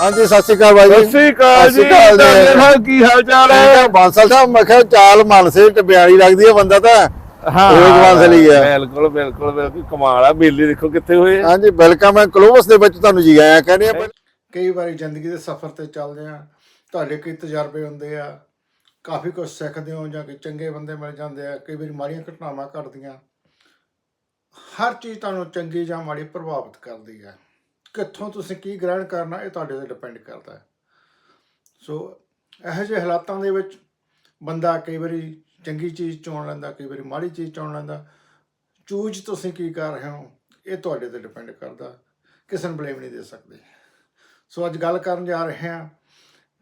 ਹਾਂਜੀ ਸਤਿ ਸ਼੍ਰੀ ਅਕਾਲ ਬਾਈ ਜੀ। ਸਤਿ ਸ੍ਰੀ ਅਕਾਲ ਜੀ ਸਾਹਿਬ ਕੀ ਹਾਲ ਚਾਲ ਹੈ? ਬਾਂਸਲ ਸਾਹਿਬ ਮੈਂ ਕਿਹਾ ਚਾਲ ਮਨਸੇ ਟਿਆਰੀ ਲੱਗਦੀ ਹੈ ਬੰਦਾ ਤਾਂ। ਹਾਂ। ਬਾਂਸਲ ਹੈ ਬਿਲਕੁਲ ਬਿਲਕੁਲ ਬਿਲਕੁਲ ਕਮਾਲ ਆ ਮੇਲੇ ਦੇਖੋ ਕਿੱਥੇ ਹੋਏ। ਹਾਂਜੀ ਵੈਲਕਮ ਹੈ ਕਲੋਬਸ ਦੇ ਵਿੱਚ ਤੁਹਾਨੂੰ ਜੀ ਆਇਆਂ ਕਹਿੰਦੇ ਆ। ਕਈ ਵਾਰੀ ਜ਼ਿੰਦਗੀ ਦੇ ਸਫ਼ਰ ਤੇ ਚੱਲਦੇ ਆ ਤੁਹਾਡੇ ਕਈ ਤਜਰਬੇ ਹੁੰਦੇ ਆ। ਕਾਫੀ ਕੁਝ ਸਿੱਖਦੇ ਹੋ ਜਾਂ ਕਿ ਚੰਗੇ ਬੰਦੇ ਮਿਲ ਜਾਂਦੇ ਆ ਕਈ ਵਾਰੀ ਮਾੜੀਆਂ ਘਟਨਾਵਾਂ ਘਟਦੀਆਂ। ਹਰ ਚੀਜ਼ ਤੁਹਾਨੂੰ ਚੰਗੀ ਜਾਂ ਮਾੜੀ ਪ੍ਰਭਾਵਿਤ ਕਰਦੀ ਹੈ। ਕਿੱਥੋਂ ਤੁਸੀਂ ਕੀ ਗ੍ਰਹਿਣ ਕਰਨਾ, ਇਹ ਤੁਹਾਡੇ ਤੇ ਡਿਪੈਂਡ ਕਰਦਾ ਹੈ। ਸੋ ਇਹੋ ਜਿਹੇ ਹਾਲਾਤਾਂ ਦੇ ਵਿੱਚ ਬੰਦਾ ਕਈ ਵਾਰੀ ਚੰਗੀ ਚੀਜ਼ ਚੁਣ ਲੈਂਦਾ, ਕਈ ਵਾਰੀ ਮਾੜੀ ਚੀਜ਼ ਚੁਣ ਲੈਂਦਾ। ਚੂਜ਼ ਤੁਸੀਂ ਕੀ ਕਰ ਰਹੇ ਹੋ, ਇਹ ਤੁਹਾਡੇ ਤੇ ਡਿਪੈਂਡ ਕਰਦਾ, ਕਿਸੇ ਨੂੰ ਬਲੇਮ ਨਹੀਂ ਦੇ ਸਕਦੇ। ਸੋ ਅੱਜ ਗੱਲ ਕਰਨ ਜਾ ਰਹੇ ਹਾਂ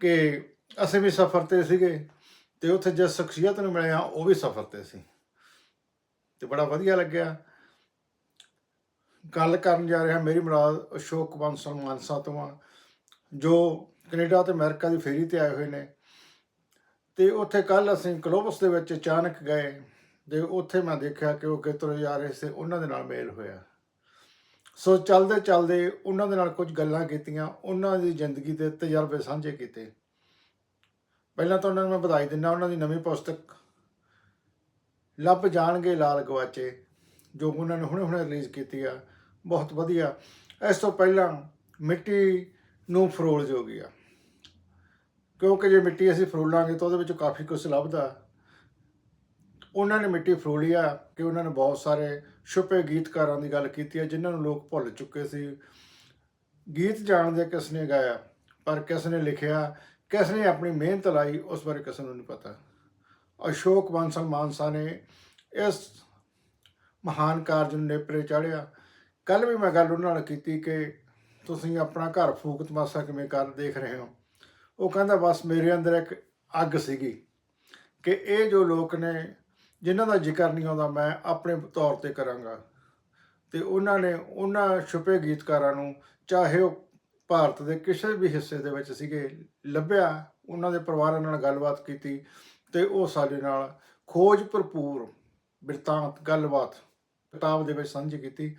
ਕਿ ਅਸੀਂ ਵੀ ਸਫ਼ਰ ਤੇ ਸੀਗੇ ਤੇ ਉੱਥੇ ਜਿਸ ਸ਼ਖਸੀਅਤ ਨੂੰ ਮਿਲਿਆ ਉਹ ਵੀ ਸਫ਼ਰ ਤੇ ਸੀ। ਤੇ ਬੜਾ ਵਧੀਆ ਲੱਗਿਆ। ਗੱਲ ਕਰਨ ਜਾ ਰਿਹਾ ਮੇਰੀ ਮੁਰਾਦ ਅਸ਼ੋਕ ਬਾਂਸਲ ਮਾਨਸਾ ਤੋਂ ਆ, ਜੋ ਕੈਨੇਡਾ ਤੇ ਅਮਰੀਕਾ ਦੀ ਫੇਰੀ ਤੇ ਆਏ ਹੋਏ ਨੇ। ਤੇ ਉੱਥੇ ਕੱਲ ਅਸੀਂ ਕਲੋਬਸ ਦੇ ਵਿੱਚ ਅਚਾਨਕ ਗਏ ਤੇ ਉੱਥੇ ਮੈਂ ਦੇਖਿਆ ਕਿ ਉਹ ਕਿਤੋਂ ਜਾ ਰਹੇ ਸੀ, ਉਹਨਾਂ ਦੇ ਨਾਲ ਮੇਲ ਹੋਇਆ। ਸੋ ਚੱਲਦੇ ਚੱਲਦੇ ਉਹਨਾਂ ਦੇ ਨਾਲ ਕੁਝ ਗੱਲਾਂ ਕੀਤੀਆਂ, ਉਹਨਾਂ ਦੀ ਜ਼ਿੰਦਗੀ ਦੇ ਤਜਰਬੇ ਸਾਂਝੇ ਕੀਤੇ। ਪਹਿਲਾਂ ਤਾਂ ਉਹਨਾਂ ਨੂੰ ਮੈਂ ਵਧਾਈ ਦਿੰਦਾ, ਉਹਨਾਂ ਦੀ ਨਵੀਂ ਪੁਸਤਕ, ਲੱਭ ਜਾਣਗੇ ਲਾਲ ਗਵਾਚੇ। ਜੋ ਉਹਨਾਂ ਨੇ ਹੁਣੇ-ਹੁਣੇ ਰਿਲੀਜ਼ ਕੀਤੀ ਆ, ਬਹੁਤ ਵਧੀਆ। ਇਸ ਤੋਂ ਪਹਿਲਾਂ ਮਿੱਟੀ ਨੂੰ ਫਰੋਲ ਜੋ ਗਿਆ ਕਿਉਂਕਿ ਜੇ ਮਿੱਟੀ ਅਸੀਂ ਫਰੋਲਾਂਗੇ ਤਾਂ ਉਹਦੇ ਵਿੱਚੋਂ ਕਾਫੀ ਕੁਝ ਲੱਭਦਾ। ਉਹਨਾਂ ਨੇ ਮਿੱਟੀ ਫਰੋਲੀ ਆ ਕਿ ਉਹਨਾਂ ਨੇ ਬਹੁਤ ਸਾਰੇ ਛੁਪੇ ਗੀਤਕਾਰਾਂ ਦੀ ਗੱਲ ਕੀਤੀ ਹੈ ਜਿਨ੍ਹਾਂ ਨੂੰ ਲੋਕ ਭੁੱਲ ਚੁੱਕੇ ਸੀ। ਗੀਤ ਜਾਣਦੇ ਕਿਸ ਨੇ ਗਾਇਆ, ਪਰ ਕਿਸ ਨੇ ਲਿਖਿਆ, ਕਿਸ ਨੇ ਆਪਣੀ ਮਿਹਨਤ ਲਾਈ, ਉਸ ਬਾਰੇ ਕਿਸ ਨੂੰ ਨਹੀਂ ਪਤਾ। ਅਸ਼ੋਕ ਬਾਂਸਲ ਮਾਨਸਾ ਨੇ ਇਸ ਮਹਾਨ ਕਾਰਜ ਨੂੰ ਨੇਪਰੇ ਚਾੜਿਆ। ਕੱਲ ਵੀ ਮੈਂ ਗੱਲ ਉਹਨਾਂ ਨਾਲ ਕੀਤੀ ਕਿ ਤੁਸੀਂ ਆਪਣਾ ਘਰ ਫੂਕ ਤਮਾਸ਼ਾ ਕਿਵੇਂ ਕਰ ਦੇਖ ਰਹੇ ਹੋ। ਉਹ ਕਹਿੰਦਾ, ਬਸ ਮੇਰੇ ਅੰਦਰ ਇੱਕ ਅੱਗ ਸੀਗੀ ਕਿ ਇਹ ਜੋ ਲੋਕ ਨੇ, ਜਿਨ੍ਹਾਂ ਦਾ ਜ਼ਿਕਰ ਨਹੀਂ ਆਉਂਦਾ, ਮੈਂ ਆਪਣੇ ਤੌਰ ਤੇ ਕਰਾਂਗਾ। ਤੇ ਉਹਨਾਂ ਨੇ ਉਹਨਾਂ ਛੁਪੇ ਗੀਤਕਾਰਾਂ ਨੂੰ, ਚਾਹੇ ਉਹ ਭਾਰਤ ਦੇ ਕਿਸੇ ਵੀ ਹਿੱਸੇ ਦੇ ਵਿੱਚ ਸੀਗੇ, ਲੱਭਿਆ। ਉਹਨਾਂ ਦੇ ਪਰਿਵਾਰਾਂ ਨਾਲ ਗੱਲਬਾਤ ਕੀਤੀ ਤੇ ਉਹ ਸਾਡੇ ਨਾਲ ਖੋਜ ਭਰਪੂਰ ਬਿਰਤਾਂਤ ਗੱਲਬਾਤ ਕਿਤਾਬ ਦੇ ਵਿੱਚ ਸਾਂਝੀ ਕੀਤੀ।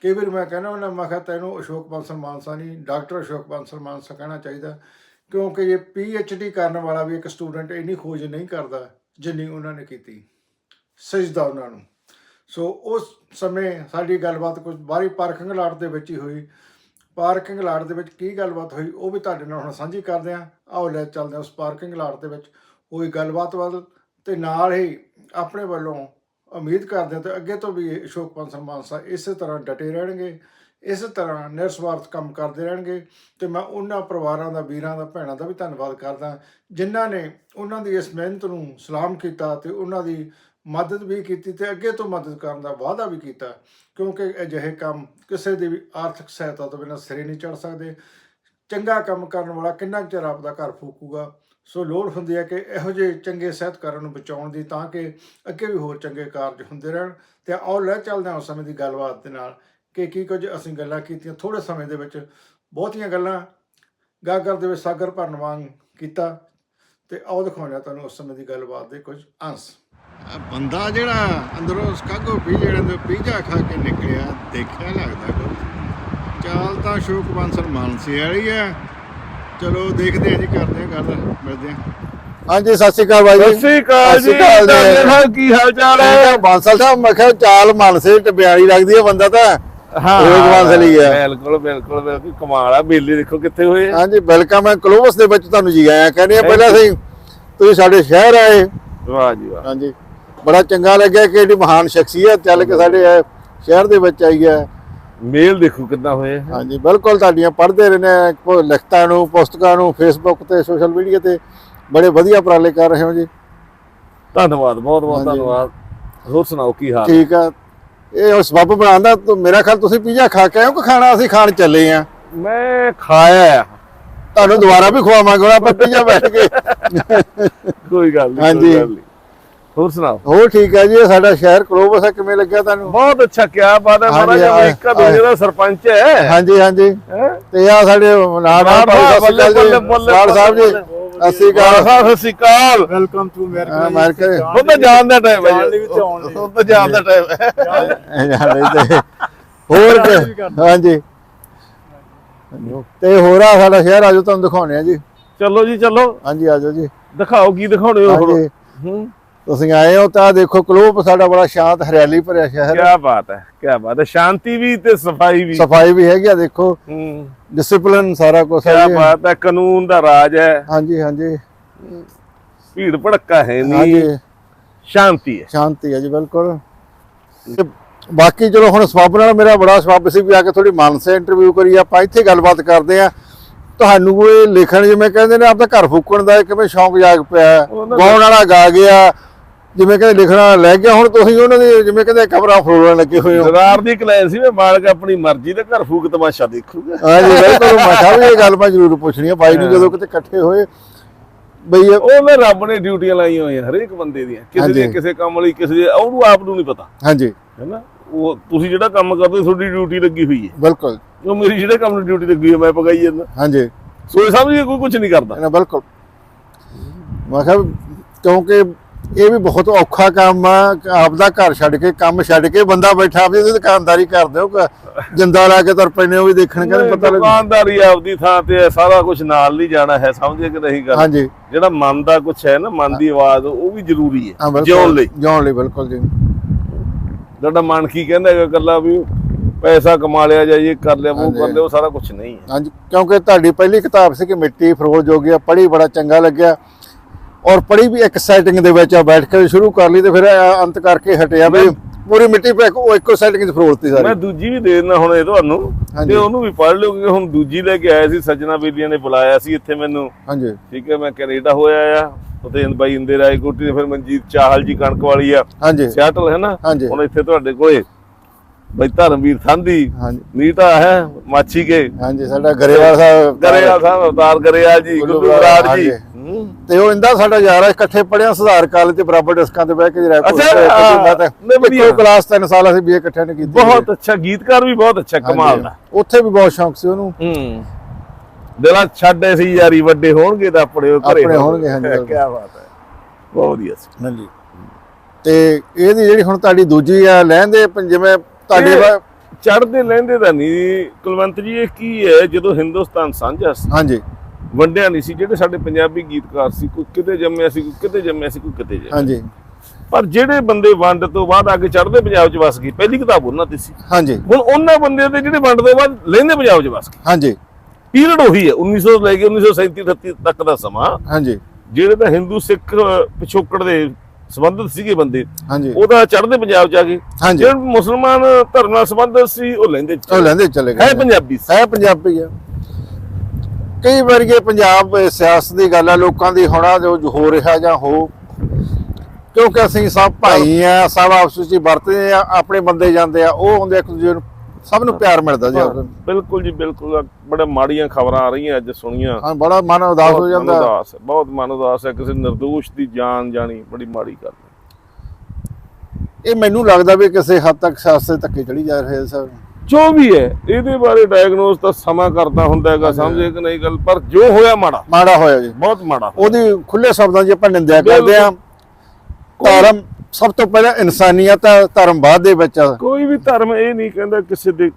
ਕਈ ਵਾਰ ਮੈਂ ਕਹਿੰਦਾ ਉਹਨਾਂ ਮੈਂ ਕਿਹਾ ਤੈਨੂੰ ਅਸ਼ੋਕ ਬੰਸਲ ਮਾਨਸਾ ਨਹੀਂ, ਡਾਕਟਰ ਅਸ਼ੋਕ ਬਾਂਸਲ ਮਾਨਸਾ ਕਹਿਣਾ ਚਾਹੀਦਾ। ਕਿਉਂਕਿ ਇਹ ਪੀ ਐਚ ਡੀ ਕਰਨ ਵਾਲਾ ਵੀ ਇੱਕ ਸਟੂਡੈਂਟ ਇੰਨੀ ਖੋਜ ਨਹੀਂ ਕਰਦਾ ਜਿੰਨੀ ਉਹਨਾਂ ਨੇ ਕੀਤੀ। ਸਜਦਾ ਉਹਨਾਂ ਨੂੰ। ਸੋ ਉਸ ਸਮੇਂ ਸਾਡੀ ਗੱਲਬਾਤ ਕੁਝ ਬਾਹਰੀ ਪਾਰਕਿੰਗ ਲਾਟ ਦੇ ਵਿੱਚ ਹੀ ਹੋਈ। ਪਾਰਕਿੰਗ ਲਾਟ ਦੇ ਵਿੱਚ ਕੀ ਗੱਲਬਾਤ ਹੋਈ, ਉਹ ਵੀ ਤੁਹਾਡੇ ਨਾਲ ਹੁਣ ਸਾਂਝੀ ਕਰਦੇ ਹਾਂ। ਆਓ ਲੈ ਚੱਲਦੇ ਹਾਂ ਉਸ ਪਾਰਕਿੰਗ ਲਾਟ ਦੇ ਵਿੱਚ। ਹੋਈ ਗੱਲਬਾਤ ਵੱਲ ਤੇ ਨਾਲ ਹੀ ਆਪਣੇ ਵੱਲੋਂ ਉਮੀਦ ਕਰਦੇ ਹਾਂ ਤੇ ਅੱਗੇ ਤੋਂ ਵੀ ਇਹ ਅਸ਼ੋਕ ਪੰਸਲ ਮਾਨਸਾ ਇਸੇ ਤਰ੍ਹਾਂ ਡਟੇ ਰਹਿਣਗੇ, ਇਸ ਤਰ੍ਹਾਂ ਨਿਰਸਵਾਰਥ ਕੰਮ ਕਰਦੇ ਰਹਿਣਗੇ ਤੇ ਮੈਂ ਉਹਨਾਂ ਪਰਿਵਾਰਾਂ ਦਾ, ਵੀਰਾਂ ਦਾ, ਭੈਣਾਂ ਦਾ ਵੀ ਧੰਨਵਾਦ ਕਰਦਾ ਜਿਨ੍ਹਾਂ ਨੇ ਉਹਨਾਂ ਦੀ ਇਸ ਮਿਹਨਤ ਨੂੰ ਸਲਾਮ ਕੀਤਾ ਤੇ ਉਹਨਾਂ ਦੀ ਮਦਦ ਵੀ ਕੀਤੀ ਤੇ ਅੱਗੇ ਤੋਂ ਮਦਦ ਕਰਨ ਦਾ ਵਾਅਦਾ ਵੀ ਕੀਤਾ, ਕਿਉਂਕਿ ਅਜਿਹੇ ਕੰਮ ਕਿਸੇ ਦੀ ਵੀ ਆਰਥਿਕ ਸਹਾਇਤਾ ਤੋਂ ਬਿਨਾਂ ਸਿਰੇ ਨਹੀਂ ਚੜ ਸਕਦੇ। ਚੰਗਾ ਕੰਮ ਕਰਨ ਵਾਲਾ ਕਿੰਨਾ ਕੁ ਚਿਰ ਆਪਦਾ ਘਰ ਫੂਕੂਗਾ? ਸੋ ਲੋੜ ਹੁੰਦੀ ਹੈ ਕਿ ਇਹੋ ਜਿਹੇ ਚੰਗੇ ਸਾਹਿਤਕਾਰਾਂ ਨੂੰ ਬਚਾਉਣ ਦੀ ਤਾਂ ਕਿ ਅੱਗੇ ਵੀ ਹੋਰ ਚੰਗੇ ਕਾਰਜ ਹੁੰਦੇ ਰਹਿਣ। ਤੇ ਆਓ ਲੈ ਚੱਲਦੇ ਹਾਂ ਉਸ ਸਮੇਂ ਦੀ ਗੱਲਬਾਤ ਦੇ ਨਾਲ ਕਿ ਕੀ ਕੁਝ ਅਸੀਂ ਗੱਲਾਂ ਕੀਤੀਆਂ। ਥੋੜੇ ਸਮੇਂ ਦੇ ਵਿੱਚ ਬਹੁਤੀਆਂ ਗੱਲਾਂ ਗਾਗਰ ਦੇ ਵਿੱਚ ਸਾਗਰ ਭਰਨ ਵਾਂਗ ਕੀਤਾ। ਤੇ ਆਓ ਦਿਖਾਉਂਦਾ ਤੁਹਾਨੂੰ ਉਸ ਸਮੇਂ ਦੀ ਗੱਲਬਾਤ ਦੇ ਕੁਝ ਅੰਸ਼। ਬੰਦਾ ਜਿਹੜਾ ਅੰਦਰੋਂ ਸਕਾਗੋ ਪੀ ਜਿਹੜਾ ਤੋਂ ਪੀਜ਼ਾ ਖਾ ਕੇ ਨਿਕਲਿਆ, ਦੇਖਿਆ ਲੱਗਦਾ ਕੋਈ। ਚਾਲ ਤਾਂ ਅਸ਼ੋਕ ਬਾਂਸਰ ਮਾਨਸੀ ਵਾਲੀ ਹੈ। ਚਲੋ ਦੇਖਦੇ ਆ ਜੀ ਕਰਦੇ ਆ ਗੱਲ ਮਿਲਦੇ ਆ ਹਾਂਜੀ ਸਤਿ ਸ਼੍ਰੀ ਅਕਾਲ ਬਾਈ ਜੀ। ਸਤਿ ਸ਼੍ਰੀ ਅਕਾਲ ਜੀ। ਡਾਕਟਰ ਸਾਹਿਬ ਕੀ ਹਾਲ ਚਾਲ ਹੈ? ਬਾਂਸਲ ਸਾਹਿਬ ਮੈਂ ਕਿਹਾ ਚਾਲ ਮਨਸੇ ਟਿਆਰੀ ਲੱਗਦੀ ਹੈ ਬੰਦਾ ਤਾਂ। ਉਹ ਇੱਕ ਬਾਂਸਲ ਹੀ ਹੈ ਬਿਲਕੁਲ ਬਿਲਕੁਲ ਬਿਲਕੁਲ ਕਮਾਲ ਆ ਮੇਲੇ ਦੇਖੋ ਕਿੱਥੇ ਹੋਏ। ਹਾਂਜੀ ਵੈਲਕਮ ਹੈ ਕਲੋਬਸ ਦੇ ਵਿੱਚ ਤੁਹਾਨੂੰ ਜੀ ਆਇਆਂ ਕਹਿੰਦੇ ਆ ਪਹਿਲਾਂ ਅਸੀਂ ਤੁਸੀਂ ਸਾਡੇ ਸ਼ਹਿਰ ਆਏ। ਵਾਹ ਜੀ ਵਾਹ। ਹਾਂਜੀ ਬੜਾ ਚੰਗਾ ਲੱਗਿਆ ਕਿ ਇਹਦੀ ਮਹਾਨ ਸ਼ਖਸੀਅਤ ਚੱਲ ਕੇ ਸਾਡੇ ਸ਼ਹਿਰ ਦੇ ਵਿੱਚ ਆਈ ਹੈ। ਮੇਲ ਦੇਖੋ ਕਿੱਦਾਂ ਹੋਏ ਆ। ਹਾਂਜੀ ਬਿਲਕੁਲ ਤੁਹਾਡੀਆਂ ਪੜ੍ਹਦੇ ਰਹੇ ਨੇ ਕੋ ਲਿਖਤਾਂ ਨੂੰ ਪੁਸਤਕਾਂ ਨੂੰ ਫੇਸਬੁੱਕ ਤੇ ਸੋਸ਼ਲ ਮੀਡੀਆ ਤੇ ਬੜੇ ਵਧੀਆ ਉਪਰਾਲੇ ਕਰ ਰਹੇ ਹੋ ਜੀ। ਧੰਨਵਾਦ ਬਹੁਤ ਬਹੁਤ। ਧੰਨਵਾਦ। ਹੋਰ ਸੁਣਾਓ ਕੀ ਹਾਲ ਠੀਕ ਆ। ਇਹ ਉਸ ਸਬੱਬ ਬਣਾਉਂਦਾ ਮੇਰਾ ਖਿਆਲ ਤੁਸੀਂ ਪੀਜ਼ਾ ਖਾ ਕੇ ਹੋ ਕਿ ਖਾਣਾ ਅਸੀਂ ਖਾਣ ਚੱਲੇ ਆ? ਮੈਂ ਖਾਇਆ ਤੁਹਾਨੂੰ ਦੁਬਾਰਾ ਵੀ ਖਵਾਵਾਂਗੇ ਆਪਾਂ ਪੀਜ਼ਾ ਬੈਠ ਕੇ। ਕੋਈ ਗੱਲ ਨਹੀਂ ਹਾਂਜੀ। ਹੋਰ ਸੁਣਾਓ? ਹੋਰ ਠੀਕ ਹੈ ਜੀ ਇਹ ਸਾਡਾ ਸ਼ਹਿਰ ਕਲੋਬਸ ਹੈ ਕਿਵੇਂ ਲੱਗਿਆ ਤੁਹਾਨੂੰ? ਬਹੁਤ ਅੱਛਾ ਕਿਆ ਬਾਤ ਹੈ ਮਹਾਰਾਜ ਆ- ਅਮਰੀਕਾ ਦੁਨੀਆ ਦਾ ਸਰਪੰਚ ਹੈ। ਹਾਂਜੀ ਹਾਂਜੀ? ਤੇ ਆ ਸਾਡੇ ਨਾਲ ਨਾਲ ਜੀ। ਸਾਹਿਬ ਜੀ ਅਕਾਲ। ਸਾਹਿਬ ਅਕਾਲ। ਵੈਲਕਮ ਟੂ ਅਮਰੀਕਾ ਅਮਰੀਕਾ ਉਹ ਤਾਂ ਜਾਣ ਦਾ ਟਾਈਮ ਹੈ ਜੀ। ਉਹ ਤਾਂ ਜਾਣ ਦਾ ਟਾਈਮ ਹੈ। ਹੋਰ ਹਾਂਜੀ। ਤੇ ਹੋਰ ਆ ਸਾਡਾ ਸ਼ਹਿਰ ਆਜੋ ਤੁਹਾਨੂੰ ਦਿਖਾਉਣੇ ਆ ਜੀ। ਚਲੋ ਜੀ ਚਲੋ। ਹਾਂਜੀ ਆਜੋ ਜੀ। ਦਿਖਾਓ ਕੀ ਦਿਖਾਉਣੇ ਹੋ ਹਾਂਜੀ। ਹੂੰ। ਤੁਸੀਂ ਆਏ ਹੋ ਤਾਂ ਦੇਖੋ ਕਲੋਪ ਸਾਡਾ ਬੜਾ ਸ਼ਾਂਤ ਹਰਿਆਲੀ ਭਰਿਆ ਸ਼ਹਿਰ ਕੀ ਬਾਤ ਹੈ ਕੀ ਬਾਤ ਹੈ। ਸ਼ਾਂਤੀ ਵੀ ਤੇ ਸਫ਼ਾਈ ਵੀ। ਸਫ਼ਾਈ ਵੀ ਹੈਗੀ ਆ ਦੇਖੋ। ਹੂੰ। ਡਿਸਪਲਿਨ ਸਾਰਾ ਕੁਝ ਹੈ ਕੀ। ਬਾਤ ਹੈ ਕਾਨੂੰਨ ਦਾ ਰਾਜ ਹੈ। ਹਾਂਜੀ ਹਾਂਜੀ। ਭੀੜ ਭੜਕਾ ਹੈ ਨਹੀਂ। ਹਾਂਜੀ। ਸ਼ਾਂਤੀ ਹੈ। ਸ਼ਾਂਤੀ ਹੈ ਜੀ ਬਿਲਕੁਲ। ਬਾਕੀ ਚਲੋ ਹੁਣ ਸਬੱਬ ਨਾਲ ਮੇਰਾ ਬੜਾ ਸਬੱਬ ਸੀ ਵੀ ਆ ਕੇ ਥੋੜੀ ਮਾਨਸੇ ਇੰਟਰਵਿਊ ਕਰੀ ਆਪਾਂ ਇੱਥੇ ਗੱਲਬਾਤ ਕਰਦੇ ਆ ਤੁਹਾਨੂੰ ਇਹ ਲਿਖਣ ਜਿਵੇਂ ਕਹਿੰਦੇ ਨੇ ਆਪਦਾ ਘਰ ਫੂਕਣ ਦਾ ਕਿਵੇਂ ਸ਼ੌਂਕ ਜਾਗ ਪਿਆ ਹੈ। ਗਾਉਣ ਵਾਲਾ ਗਾ ਗਿਆ। ਜਿਵੇਂ ਕਹਿੰਦੇ ਲਿਖਣਾ ਲੈ ਗਿਆ ਹੁਣ ਤੁਸੀਂ ਉਹਨਾਂ ਦੀ ਜਿਵੇਂ ਕਹਿੰਦੇ ਕਮਰਾ ਫਰੋਲਣ ਲੱਗੇ ਹੋਏ ਹੋ। ਜ਼ਰਾਰ ਦੀ ਕਲੈਨ ਸੀ ਮੈਂ ਮਾਲਕ ਆਪਣੀ ਮਰਜ਼ੀ ਦੇ ਘਰ ਫੂਕ ਤਮਾਸ਼ਾ ਦੇਖੂਗਾ। ਹਾਂਜੀ ਬਿਲਕੁਲ ਮੈਂ ਕਿਹਾ ਵੀ ਇਹ ਗੱਲ ਮੈਂ ਜ਼ਰੂਰ ਪੁੱਛਣੀ ਹੈ ਬਾਈ ਨੂੰ ਜਦੋਂ ਕਿਤੇ ਇਕੱਠੇ ਹੋਏ ਬਈ ਉਹ ਮੈਂ ਰੱਬ ਨੇ ਡਿਊਟੀਆਂ ਲਾਈਆਂ ਹੋਈਆਂ ਹਰੇਕ ਬੰਦੇ ਦੀਆਂ ਕਿਸੇ ਦੀ। ਕਿਸੇ ਕੰਮ ਲਈ ਕਿਸੇ ਦੀ ਉਹਨੂੰ ਆਪ ਨੂੰ ਨਹੀਂ ਪਤਾ। ਹਾਂਜੀ ਹੈਨਾ ਉਹ ਤੁਸੀਂ ਜਿਹੜਾ ਕੰਮ ਕਰਦੇ ਤੁਹਾਡੀ ਡਿਊਟੀ ਲੱਗੀ ਹੋਈ ਹੈ। ਬਿਲਕੁਲ। ਉਹ ਮੇਰੀ ਜਿਹੜੇ ਕੰਮ ਨੂੰ ਡਿਊਟੀ ਲੱਗੀ ਹੋਈ ਹੈ ਮੈਂ ਪਕਾਈ ਜਾਂਦਾ। ਹਾਂਜੀ ਸੋਚ ਸਮਝ ਕੇ ਕੋਈ ਕੁਝ ਨਹੀਂ ਕਰਦਾ। ਨਾ ਬਿਲਕੁਲ। ਮੈਂ ਕਿਹਾ ਵੀ ਕਿਉਂਕਿ ਇਹ ਵੀ ਬਹੁਤ ਔਖਾ ਕੰਮ ਆ ਆਪਦਾ ਘਰ ਛੱਡ ਕੇ ਕੰਮ ਛੱਡ ਕੇ ਬੰਦਾ ਬੈਠਾ ਉਹਦੀ ਦੁਕਾਨਦਾਰੀ ਕਰਦੇ ਹੋ ਜਿੰਦਾ ਲਾ ਕੇ ਤੁਰ ਪੈਨੇ ਉਹ ਵੀ ਦੇਖਣ ਕਹਿੰਦੇ ਪਤਾ ਲੱਗ ਦੁਕਾਨਦਾਰੀ ਆਪਦੀ ਥਾਂ ਤੇ ਹੈ ਸਾਰਾ ਕੁਝ ਨਾਲ ਨਹੀਂ ਜਾਣਾ ਹੈ ਸਮਝੇ ਕਿ ਨਹੀਂ ਗੱਲ? ਹਾਂਜੀ। ਜਿਹੜਾ ਮਨ ਦਾ ਕੁਝ ਹੈ ਨਾ ਮਨ ਦੀ ਆਵਾਜ਼ ਉਹ ਵੀ ਜ਼ਰੂਰੀ ਹਾਂ ਹੈ ਜਿਉਣ ਲਈ। ਜਿਉਣ ਲਈ ਬਿਲਕੁਲ ਜੀ। ਤੁਹਾਡਾ ਮਨ ਕੀ ਕਹਿੰਦਾ ਹੈਗਾ ਇਕੱਲਾ ਵੀ ਪੈਸਾ ਕਮਾ ਲਿਆ ਜਾਂ ਇਹ ਕਰ ਲਿਆ ਉਹ। ਕਰ ਲਿਆ ਉਹ ਸਾਰਾ ਕੁਝ ਨਹੀਂ ਹੈ। ਹਾਂਜੀ ਕਿਉਂਕਿ ਤੁਹਾਡੀ ਪਹਿਲੀ ਕਿਤਾਬ ਸੀ ਕਿ ਮਿੱਟੀ ਫਰੋਲ ਜੋਗਿਆ ਪੜ੍ਹੀ ਬੜਾ ਚੰਗਾ ਲੱਗਿਆ। ਔਰ ਪੜ੍ਹੀ ਵੀ ਇੱਕ ਸੈਟਿੰਗ ਦੇ ਵਿੱਚ ਆ ਬੈਠ ਕੇ ਸ਼ੁਰੂ ਕਰ ਲਈ ਤੇ ਫਿਰ ਅੰਤ ਕਰਕੇ ਹਟਿਆ ਵੀ ਪੂਰੀ ਮਿੱਟੀ ਪੈ ਉਹ ਇੱਕੋ ਸੈਟਿੰਗ 'ਚ ਫਰੋਲਤੀ ਮੈਂ ਸਾਰੀ ਦੂਜੀ ਵੀ ਦੇ ਦਿੰਦਾ ਹੁਣ ਇਹ ਤੁਹਾਨੂੰ। ਤੇ ਉਹਨੂੰ ਵੀ ਪੜ੍ਹ ਲਿਓ ਕਿਉਂਕਿ ਹੁਣ ਦੂਜੀ ਲੈ ਕੇ ਆਇਆ ਸੀ ਸੱਜਣਾ ਬੇਲੀਆਂ ਨੇ ਬੁਲਾਇਆ ਸੀ ਇੱਥੇ ਮੈਨੂੰ। ਹਾਂਜੀ। ਠੀਕ ਹੈ ਮੈਂ ਕੈਨੇਡਾ ਹੋਇਆ ਆ ਉਤੇ ਬਾਈ ਇੰਦੇ ਰਾਏ ਕੋਟੀ ਨੇ ਫਿਰ ਮਨਜੀਤ ਚਾਹਲ ਜੀ ਕਣਕ ਵਾਲੀ ਆ। ਹਾਂਜੀ। ਸਿਆਟਲ ਹੈ ਨਾ? ਹੁਣ ਇੱਥੇ ਤੁਹਾਡੇ ਕੋਲੇ। ਬਈ ਧਰਮਵੀਰ ਸੰਧੀ ਹਾਂਜੀ। ਨੀਟਾ ਹੈ ਮਾਛੀ ਕੇ। ਹਾਂਜੀ ਸਾਡਾ ਗਰੇਵਾਲ ਸਾਹਿਬ ਗਰੇਵਾਲ ਸਾਹਿਬ ਅਵਤਾਰ ਗਰੇਵਾਲ ਜੀ ਬਰਾੜ ਜੀ। ਤੇ ਉਹ ਇੰਦਾ ਸਾਡਾ ਯਾਰ ਆ ਇਕੱਠੇ ਪੜਿਆ ਸੁਧਾਰ ਕਾਲਜ ਤੇ ਬਰਾਬਰ ਡਿਸਕਾਂ ਤੇ ਬਹਿ ਕੇ ਜਿਹੜਾ ਅੱਛਾ। ਇੱਕੋ ਕਲਾਸ 3 ਸਾਲ ਅਸੀਂ ਬੀਏ ਇਕੱਠੇ ਨੇ ਕੀਤੀ ਬਹੁਤ ਅੱਛਾ ਗੀਤਕਾਰ ਵੀ ਬਹੁਤ ਅੱਛਾ ਕਮਾਲ। ਦਾ। ਉੱਥੇ ਵੀ ਬਹੁਤ ਸ਼ੌਂਕ ਸੀ ਉਹਨੂੰ। ਹੂੰ। ਦਿਲਾਂ ਛੱਡ ਸੀ ਯਾਰੀ ਵੱਡੇ ਹੋਣਗੇ ਤਾਂ ਆਪਣੇ ਘਰੇ ਆਪਣੇ ਹੋਣਗੇ, ਹਾਂਜੀ। ਕੀ ਬਾਤ ਹੈ। ਬਹੁਤ ਵਧੀਆ ਸੀ। ਹਾਂਜੀ। ਤੇ ਇਹਦੀ ਜਿਹੜੀ ਹੁਣ ਤੁਹਾਡੀ ਦੂਜੀ ਆ ਲਹਿੰਦੇ ਜਿਵੇਂ ਤੁਹਾਡੇ ਵਾ- ਚੜਦੇ ਲਹਿੰਦੇ ਦਾ ਨਹੀਂ ਕੁਲਵੰਤ ਜੀ ਇਹ ਕੀ ਹੈ ਜਦੋਂ ਹਿੰਦੁਸਤਾਨ ਸਾਂਝਾ ਸੀ। ਹਾਂਜੀ। ਵੰਡਿਆ ਨਹੀਂ ਸੀ ਜਿਹੜੇ ਸਾਡੇ ਪੰਜਾਬੀ ਗੀਤਕਾਰ ਸੀ ਕੋਈ ਕਿਤੇ ਜੰਮਿਆ ਸੀ ਕੋਈ ਕਿਤੇ ਜੰਮਿਆ ਸੀ ਕੋਈ ਕਿਤੇ ਜੰਮਿਆ ਹਾਂਜੀ। ਪਰ ਜਿਹੜੇ ਬੰਦੇ ਵੰਡ ਤੋਂ ਬਾਅਦ ਕੇ ਚੜਦੇ ਪੰਜਾਬ 'ਚ ਵਸ ਗਏ ਪਹਿਲੀ ਕਿਤਾਬ ਉਹਨਾਂ ਤੇ ਸੀ। ਹਾਂਜੀ। ਹੁਣ ਉਹਨਾਂ ਬੰਦੇ ਤੇ ਜਿਹੜੇ ਵੰਡ ਤੋਂ ਬਾਅਦ ਲਹਿੰਦੇ ਪੰਜਾਬ 'ਚ ਵਸ ਗਏ। ਹਾਂਜੀ। ਪੀਰੀਅਡ ਉਹੀ ਹੈ 1900 ਤੋਂ ਲੈ ਕੇ 1937 38 ਤੱਕ ਦਾ ਸਮਾਂ। ਹਾਂਜੀ। ਜਿਹੜੇ ਤਾਂ ਹਿੰਦੂ ਸਿੱਖ ਪਿਛੋਕੜ ਦੇ ਸੰਬੰਧਿਤ ਸੀਗੇ ਬੰਦੇ ਹਾਂਜੀ। ਉਹ ਤਾਂ ਚੜ੍ਹਦੇ ਪੰਜਾਬ ਚ ਆ ਗਏ। ਜਿਹੜੇ ਮੁਸਲਮਾਨ ਧਰਮ ਨਾਲ ਸੰਬੰਧਿਤ ਸੀ ਉਹ ਲੈਂਦੇ ਉਹ ਲੈਂਦੇ ਚਲੇ ਹੈ ਗਏ ਪੰਜਾਬੀ ਸੀ। ਹੈ ਪੰਜਾਬੀ ਆ। ਕਈ ਵਾਰੀ ਇਹ ਪੰਜਾਬ ਸਿਆਸਤ ਦੀ ਗੱਲ ਆ ਲੋਕਾਂ ਦੀ ਹੋਣਾ ਜੋ ਹੋ ਰਿਹਾ ਜਾਂ ਹੋ। ਕਿਉਂਕਿ ਅਸੀਂ ਸਭ ਭਾਈ ਆ ਸਭ ਆਪਸ ਵਿੱਚ ਵਰਤਦੇ ਆ ਆਪਣੇ ਬੰਦੇ ਜਾਂਦੇ ਆ ਉਹ ਹੁੰਦੇ ਇੱਕ ਦੂਜੇ ਨੂੰ ਸਭ ਨੂੰ ਪਿਆਰ ਮਿਲਦਾ ਜੀ। ਬਿਲਕੁਲ ਜੀ ਬਿਲਕੁਲ। ਬੜੇ ਮਾੜੀਆਂ ਖਬਰਾਂ ਆ ਰਹੀਆਂ ਅੱਜ ਸੁਣੀਆਂ। ਹਾਂ ਬੜਾ ਮਨ ਉਦਾਸ ਹੋ ਜਾਂਦਾ। ਉਦਾਸ ਬਹੁਤ ਮਨ ਉਦਾਸ ਹੈ। ਕਿਸੇ ਨਿਰਦੋਸ਼ ਦੀ ਜਾਨ ਜਾਣੀ ਬੜੀ ਮਾੜੀ ਗੱਲ। ਇਹ ਮੈਨੂੰ ਲੱਗਦਾ ਵੀ ਕਿਸੇ ਹੱਦ ਤੱਕ ਸਿਆਸਤ ਧੱਕੇ ਚੜੀ ਜਾ ਰਹੇ ਸਰ। ਜੋ ਵੀ ਹੈ ਇਹਦੇ ਬਾਰੇ ਡਾਇਗਨੋਸ ਤਾਂ ਸਮਾਂ ਕਰਦਾ ਹੁੰਦਾ ਹੈਗਾ ਸਮਝੇ ਕਿ ਨਹੀਂ ਗੱਲ ਪਰ ਜੋ ਹੋਇਆ ਮਾੜਾ। ਮਾੜਾ ਹੋਇਆ ਜੀ। ਬਹੁਤ ਮਾੜਾ। ਉਹਦੀ ਖੁੱਲੇ ਸ਼ਬਦਾਂ 'ਚ ਆਪਾਂ ਨਿੰਦਿਆ ਕਰਦੇ ਆ ਧਰਮ ਸਭ ਤੋਂ ਪਹਿਲਾਂ ਇਨਸਾਨੀਅਤ ਆ ਧਰਮ ਬਾਅਦ ਦੇ ਵਿੱਚ। ਕੋਈ ਵੀ ਧਰਮ ਇਹ ਨਹੀਂ ਕਹਿੰਦਾ ਕਿਸੇ ਦੇ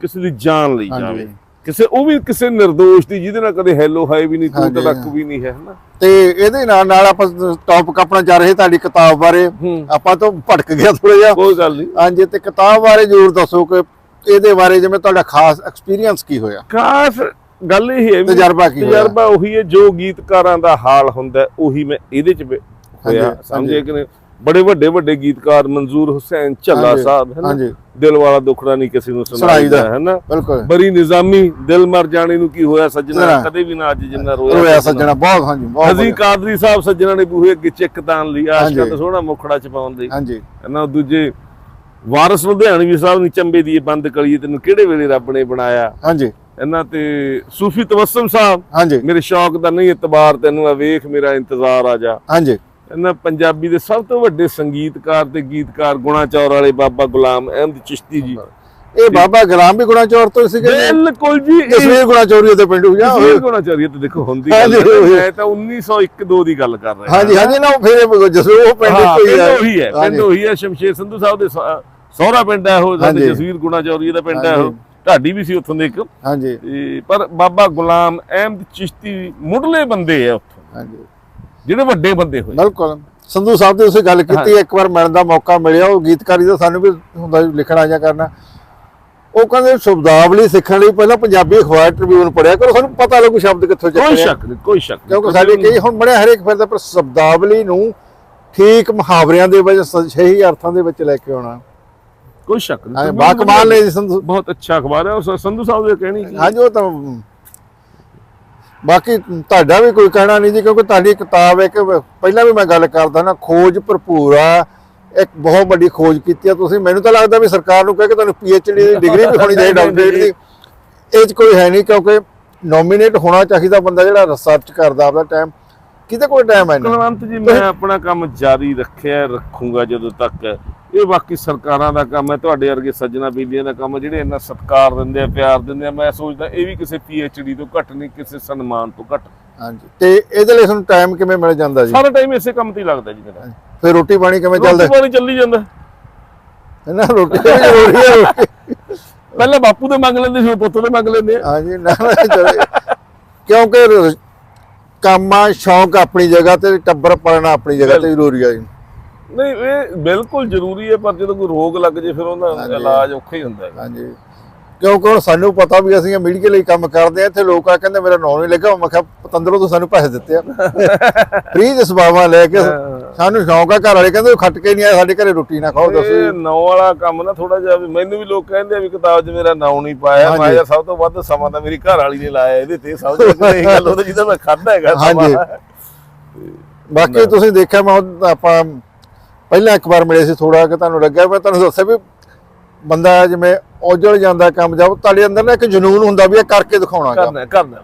ਕਿਸੇ ਦੀ ਜਾਨ ਲਈ। ਜਾਵੇ। ਕਿਸੇ ਉਹ ਵੀ ਕਿਸੇ ਨਿਰਦੋਸ਼ ਦੀ ਜਿਹਦੇ ਨਾਲ ਕਦੇ ਹੈਲੋ ਹਾਈ ਵੀ ਨਹੀਂ ਤੂੰ ਹਾਂਜੀ, ਤੱਕ ਹਾਂ। ਵੀ ਨਹੀਂ ਹੈ ਹਨਾ? ਤੇ ਇਹਦੇ ਨਾਲ ਨਾਲ ਆਪਾਂ ਟੌਪਿਕ ਆਪਣਾ ਜਾ ਰਹੇ ਤੁਹਾਡੀ ਕਿਤਾਬ ਬਾਰੇ। ਹੂੰ। ਆਪਾਂ ਤੋਂ ਭਟਕ ਗਿਆ ਥੋੜਾ ਜਿਹਾ। ਕੋਈ ਗੱਲ ਨਹੀਂ। ਹਾਂਜੀ ਤੇ ਕਿਤਾਬ ਬਾਰੇ ਜ਼ਰੂਰ ਦੱਸੋ ਕਿ ਇਹਦੇ ਬਾਰੇ ਜਿਵੇਂ ਤੁਹਾਡਾ ਖਾਸ ਐਕਸਪੀਰੀਅੰਸ ਕੀ ਹੋਇਆ ਖਾਸ ਗੱਲ ਇਹ ਹੈ ਵੀ ਤਜਰਬਾ ਕੀ ਹੋਇਆ? ਤਜਰਬਾ ਉਹੀ ਹੈ ਜੋ ਗੀਤਕਾਰਾਂ ਦਾ ਹਾਲ ਹੁੰਦਾ ਉਹੀ ਮੈਂ ਇਹਦੇ ਚ ਹੋਇਆ ਸਮਝੇ। ਕਿ ਬੜੇ ਵੱਡੇ ਵੱਡੇ ਗੀਤਕਾਰ ਮਨਜ਼ੂਰ ਹੁਸੈਨ ਝੱਲਾ ਸਾਹਿਬ ਹੈ ਨਾ ਦਿਲ ਵਾਲਾ ਦੁਖੜਾ ਨਹੀਂ ਕਿਸੇ ਨੂੰ ਸੁਣਾਈਦਾ। ਹੈ ਨਾ ਬਰੀ ਨਿਜ਼ਾਮੀ ਦਿਲ ਮਰ ਜਾਣੇ ਨੂੰ ਕੀ ਹੋਇਆ ਸੱਜਣਾ। ਕਦੇ ਵੀ ਨਾ ਅੱਜ ਜਿੰਨਾ ਰੋਇਆ ਰੋਇਆ ਸੱਜਣਾ ਬਹੁਤ ਹਾਂਜੀ ਬਹੁਤ ਵਧੀਆ। ਕਾਦਰੀ ਸਾਹਿਬ ਸੱਜਣਾ ਨੇ ਬੂਹੇ ਅੱਗੇ ਚਿੱਕ ਤਾਨ ਲਈ ਆਸ਼ਕਾਂ। ਤੇ ਸੋਹਣਾ ਮੁਖੜਾ ਚ ਪਾਉਣ ਲਈ ਹਾਂਜੀ ਇਹਨਾਂ ਦੂਜੇ ਵਾਰਿਸ ਲੁਧਿਆਣਵੀ ਸਾਹਿਬ ਨੇ ਚੰਬੇ ਦੀ ਬੰਦ ਕਲੀ ਤੈਨੂੰ ਕਿਹੜੇ ਵੇਲੇ ਰੱਬ ਨੇ ਬਣਾਇਆ? ਹਾਂਜੀ। ਇਹਨਾਂ ਤੇ ਸੂਫੀ ਤਵਸਮ ਸਾਹਿਬ ਹਾਂਜੀ। ਮੇਰੇ ਸ਼ੌਕ ਦਾ ਨਹੀਂ ਇਤਬਾਰ ਤੈਨੂੰ ਆ ਵੇਖ ਮੇਰਾ ਇੰਤਜ਼ਾਰ ਆ ਜਾ। ਹਾਂਜੀ। ਇਹਨਾਂ ਪੰਜਾਬੀ ਦੇ ਸਭ ਤੋਂ ਵੱਡੇ ਸੰਗੀਤਕਾਰ ਤੇ ਗੀਤਕਾਰ ਗੁਣਾ ਚੌਰ ਵਾਲੇ ਬਾਬਾ ਗੁਲਾਮ ਅਹਿਮਦ ਚਿਸ਼ਤੀ ਜੀ। ਇਹ ਬਾਬਾ ਗੁਲਾਮ ਵੀ ਗੁਣਾ ਚੋਰ ਤੋਂ ਸੀਗੇ? ਬਿਲਕੁਲ ਜੀ ਇਹ- ਜਸਵੀਰ ਗੁਣਾ ਚੋਰੀ ਦੇ ਪਿੰਡੂ ਜਾ ਤਸਵੀਰ ਗੁਣਾ ਚੌਰੀ ਤੇ ਦੇਖੋ ਹੁੰਦੀ। ਮੈਂ ਤਾਂ 1901 2 ਦੀ ਗੱਲ ਕਰ ਰਿਹਾ। ਹਾਂਜੀ ਹਾਂਜੀ ਨਾ ਉਹ ਫਿਰ ਜਸਵੀਰ ਉਹ ਪਿੰਡ ਕੋਈ ਹੈ ਪਿੰਡ। ਉਹੀ ਹੈ ਸ਼ਮਸ਼ੇਰ ਸੰਧੂ ਸਾਹਿਬ ਦੇ ਸਹੁਰਾ ਪਿੰਡ ਹੈ ਉਹ ਸਾਡੇ। ਜਸਵੀਰ ਗੁਣਾ ਚੌਰੀ ਦਾ ਪਿੰਡ ਹੈ ਉਹ। ਢਾਡੀ ਵੀ ਸੀ ਉੱਥੋਂ ਦੇ ਇੱਕ। ਹਾਂਜੀ। ਤੇ ਪਰ ਬਾਬਾ ਗੁਲਾਮ ਅਹਿਮਦ ਚਿਸ਼ਤੀ ਮੁੱਢਲੇ ਬੰਦੇ ਆ ਉੱਥੋਂ। ਹਾਂਜੀ। ਜਿਹੜੇ ਵੱਡੇ ਬੰਦੇ ਹੋਏ। ਬਿਲਕੁਲ। ਸੰਧੂ ਸਾਹਿਬ ਦੀ ਤੁਸੀਂ ਗੱਲ ਕੀਤੀ ਇੱਕ ਵਾਰ ਮਿਲਣ ਦਾ ਮੌਕਾ ਮਿਲਿਆ ਉਹ ਗੀਤਕਾਰੀ ਦਾ ਸਾਨੂੰ ਵੀ ਹੁੰਦਾ ਲਿਖਣਾ ਜਾਂ ਕਰਨਾ। ਉਹ ਕਹਿੰਦੇ ਸ਼ਬਦਾਵਲੀ ਸਿੱਖਣ ਲਈ ਪਹਿਲਾਂ ਪੰਜਾਬੀ ਅਖਬਾਰ ਟ੍ਰਿਬਿਊਨ ਪੜਿਆ ਕਰੋ ਸਾਨੂੰ ਪਤਾ ਲੱਗੂ ਸ਼ਬਦ ਕਿੱਥੋਂ ਕੋਈ ਚੱਕਣੇ ਆ। ਸ਼ੱਕ ਨਹੀਂ ਕੋਈ ਸ਼ੱਕ। ਕਿਉਂਕਿ ਸਾਡੇ ਕਈ ਹੁਣ ਬੜੇ ਹਰੇਕ ਫਿਰਦਾ ਪਰ ਸ਼ਬਦਾਵਲੀ ਨੂੰ ਠੀਕ ਮੁਹਾਵਰਿਆਂ ਦੇ ਵਿੱਚ ਸਹੀ ਅਰਥਾਂ ਦੇ ਵਿੱਚ ਲੈ ਕੇ ਆਉਣਾ। ਕੋਈ ਸ਼ੱਕ ਨਹੀਂ। ਬਾ ਕਮਾਲ ਨੇ ਜੀ ਸੰਧੂ। ਬਹੁਤ ਅੱਛਾ ਅਖਬਾਰ ਹੈ ਔਰ ਸੰਧੂ ਸਾਹਿਬ ਦੇ ਕਹਿਣੀ ਕੀ ਹਾਂਜੀ ਉਹ ਤਾਂ ਬਾਕੀ ਤੁਹਾਡਾ ਵੀ ਕੋਈ ਕਹਿਣਾ ਨਹੀਂ ਜੀ ਕਿਉਂਕਿ ਤੁਹਾਡੀ ਕਿਤਾਬ ਇੱਕ ਪਹਿਲਾਂ ਵੀ ਮੈਂ ਗੱਲ ਕਰਦਾ ਨਾ ਖੋਜ ਭਰਪੂਰ ਆ ਇੱਕ ਬਹੁਤ ਵੱਡੀ ਖੋਜ ਕੀਤੀ ਆ ਤੁਸੀਂ। ਮੈਨੂੰ ਤਾਂ ਲੱਗਦਾ ਵੀ ਸਰਕਾਰ ਨੂੰ ਕਹੇ ਕਿ ਤੁਹਾਨੂੰ ਡੀ ਦੀ ਡਿਗਰੀ ਵੀ ਹੋਣੀ ਚਾਹੀਦੀ ਡਾਕਟਰੇਟ ਦੀ। ਇਹ 'ਚ ਕੋਈ ਹੈ ਨਹੀਂ ਕਿਉਂਕਿ ਨੋਮੀਨੇਟ ਹੋਣਾ ਚਾਹੀਦਾ ਬੰਦਾ ਜਿਹੜਾ ਰਿਸਰਚ ਕਰਦਾ ਆਪਦਾ ਟਾਈਮ ਕਿਤੇ ਕੋਈ ਟਾਈਮ ਹੈ ਨਹੀਂ। ਕੁਲਵੰਤ ਜੀ ਮੈਂ ਆਪਣਾ ਕੰਮ ਜਾਰੀ ਰੱਖਿਆ ਰੱਖੂੰਗਾ ਜਦੋਂ ਤੱਕ ਇਹ ਬਾਕੀ ਸਰਕਾਰਾਂ ਦਾ ਕੰਮ ਹੈ ਤੁਹਾਡੇ ਵਰਗੇ ਸੱਜਣਾ ਬੀਲੀਆਂ ਦਾ ਕੰਮ ਹੈ ਜਿਹੜੇ ਇੰਨਾ ਸਤਿਕਾਰ ਦਿੰਦੇ ਆ ਪਿਆਰ ਦਿੰਦੇ ਆ ਮੈਂ ਸੋਚਦਾ ਇਹ ਵੀ ਕਿਸੇ ਡੀ ਤੋਂ ਘੱਟ ਨਹੀਂ ਕਿਸੇ ਸਨਮਾਨ ਤੋਂ ਘੱਟ। ਹਾਂਜੀ ਤੇ ਇਹਦੇ ਲਈ ਤੁਹਾਨੂੰ ਟਾਈਮ ਕਿਵੇਂ ਮਿਲ ਜਾਂਦਾ ਜੀ? ਸਾਰਾ ਟਾਈਮ ਇਸੇ ਕੰਮ ਤੇ ਹੀ ਲੱਗਦਾ ਜੀ ਮੇਰਾ। ਫਿਰ ਰੋਟੀ ਪਾਣੀ ਕਿਵੇਂ ਚੱਲਦਾ? ਰੋਟੀ ਪਾਣੀ ਚੱਲੀ ਜਾਂਦਾ। ਹੈ ਨਾ ਰੋਟੀ ਵੀ ਜ਼ਰੂਰੀ ਹੈ। ਪਹਿਲਾਂ ਬਾਪੂ ਦੇ ਮੰਗ ਲੈਂਦੇ ਸੀ ਪੁੱਤ ਦੇ ਮੰਗ ਲੈਂਦੇ ਹਾਂਜੀ ਨਾ। ਕਿਉਂਕਿ ਕੰਮ ਆ ਸ਼ੌਂਕ ਆਪਣੀ ਜਗ੍ਹਾ ਤੇ ਟੱਬਰ ਪਾਲਣਾ ਆਪਣੀ ਜਗ੍ਹਾ ਤੇ ਜ਼ਰੂਰੀ ਆ ਜੀ। ਨਹੀਂ ਇਹ ਬਿਲਕੁਲ ਜ਼ਰੂਰੀ ਹੈ ਪਰ ਜਦੋਂ ਕੋਈ ਰੋਗ ਲੱਗ ਜੇ ਫਿਰ ਉਹਦਾ। ਇਲਾਜ ਔਖਾ ਹੀ ਹੁੰਦਾ ਹੈ ਹਾਂਜੀ ਕਿਉਂਕਿ ਹੁਣ ਸਾਨੂੰ ਪਤਾ ਵੀ ਅਸੀਂ ਮੀਡੀਆ ਲਈ ਕੰਮ ਕਰਦੇ ਆ ਇੱਥੇ ਲੋਕ ਆ ਕਹਿੰਦੇ ਮੇਰਾ ਨਾਂ ਨਹੀਂ ਲੱਗਾ ਮੈਂ ਕਿਹਾ ਪਤੰਦਰੋਂ ਤੋਂ ਸਾਨੂੰ ਪੈਸੇ ਦਿੱਤੇ ਆ ਫ੍ਰੀ ਦੇ ਸਬਾਵਾਂ ਲੈ ਕੇ ਸਾਨੂੰ ਸ਼ੌਂਕ ਆ ਘਰ ਵਾਲੇ ਕਹਿੰਦੇ ਖੱਟ ਕੇ ਨਹੀਂ ਆਇਆ ਸਾਡੇ ਘਰੇ ਰੋਟੀ ਨਾ ਖਾਓ ਇਹ ਦੱਸੋ ਨਾਂ ਵਾਲਾ ਕੰਮ ਨਾ ਥੋੜਾ ਜਿਹਾ ਵੀ ਮੈਨੂੰ ਵੀ ਲੋਕ ਕਹਿੰਦੇ ਆ ਵੀ ਕਿਤਾਬ 'ਚ ਮੇਰਾ ਨਾਂ ਨਹੀਂ ਪਾਇਆ ਮੈਂ। ਕਿਹਾ ਸਭ ਤੋਂ ਵੱਧ ਸਮਾਂ ਤਾਂ ਮੇਰੀ ਘਰ ਵਾਲੀ ਨੇ ਲਾਇਆ ਇਹਦੇ ਤੇ ਸਭ ਤੋਂ ਵੱਧ ਇਹ ਗੱਲ ਉਹਦਾ ਜਿਹਦਾ ਮੈਂ ਖਾਦਾ ਹੈਗਾ। ਹਾਂਜੀ। ਬਾਕੀ ਤੁਸੀਂ ਦੇਖਿਆ ਮੈਂ ਆਪਾਂ ਪਹਿਲਾਂ ਇੱਕ ਵਾਰ ਮਿਲੇ ਸੀ ਥੋੜਾ ਕਿ ਤੁਹਾਨੂੰ ਲੱਗਿਆ ਮੈਂ ਤੁਹਾਨੂੰ ਦੱਸਿਆ ਵੀ ਬੰਦਾ ਜਿਵੇਂ ਔਜਲ ਜਾਂਦਾ ਕੰਮ ਜਦ ਤੁਹਾਡੇ ਅੰਦਰ ਨਾ ਇੱਕ ਜਨੂਨ ਹੁੰਦਾ ਵੀ ਇਹ ਕਰਕੇ ਦਿਖਾਉਣਾ ਕਰਨਾ ਕਰਨਾ।